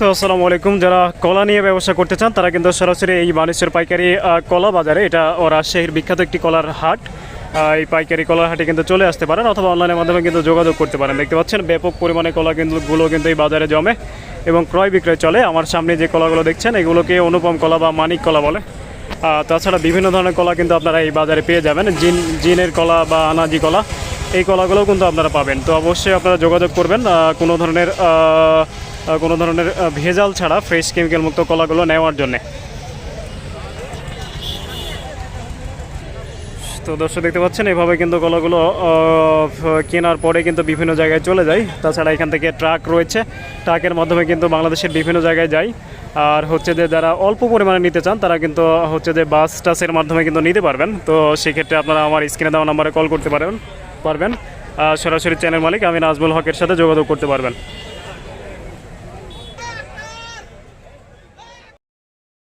তো আসসালামু আলাইকুম। যারা কলা নিয়ে ব্যবসা করতে চান, তারা কিন্তু সরাসরি এই বানেশ্বর পাইকারি কলা বাজারে, এটা ও রাজশাহীর বিখ্যাত একটি কলার হাট। এই পাইকারি কলার হাটে কিন্তু চলে আসতে পারেন অথবা অনলাইনের মাধ্যমে কিন্তু যোগাযোগ করতে পারেন। দেখতে পাচ্ছেন, ব্যাপক পরিমাণে কলা কিন্তু গুলো কিন্তু এই বাজারে জমে এবং ক্রয় বিক্রয় চলে। আমার সামনে যে কলাগুলো দেখছেন, এগুলোকে অনুপম কলা বা মানিক কলা বলে। তাছাড়া বিভিন্ন ধরনের কলা কিন্তু আপনারা এই বাজারে পেয়ে যাবেন। জিন, জিনের কলা বা আনাজি কলা, এই কলাগুলোও কিন্তু আপনারা পাবেন। তো অবশ্যই আপনারা যোগাযোগ করবেন। কোনো ধরনের কোনো ধরনের ভেজাল ছাড়া ফ্রেশ কেমিক্যাল মুক্ত কলাগুলো নেওয়ার জন্যে। তো দর্শক দেখতে পাচ্ছেন, এভাবে কিন্তু কলাগুলো কেনার পরে কিন্তু বিভিন্ন জায়গায় চলে যায়। তাছাড়া এখান থেকে ট্রাক রয়েছে। ট্রাকের মাধ্যমে কিন্তু বাংলাদেশের বিভিন্ন জায়গায় যায়। আর হচ্ছে যে, যারা অল্প পরিমাণে নিতে চান, তারা কিন্তু হচ্ছে যে বাস টাসের মাধ্যমে কিন্তু নিতে পারবেন। তো সেক্ষেত্রে আপনারা আমার স্ক্রিনে দেওয়া নাম্বারে কল করতে পারবেন। পারবেন সরাসরি চ্যানেল মালিক আমি নাজমুল হকের সাথে যোগাযোগ করতে পারবেন।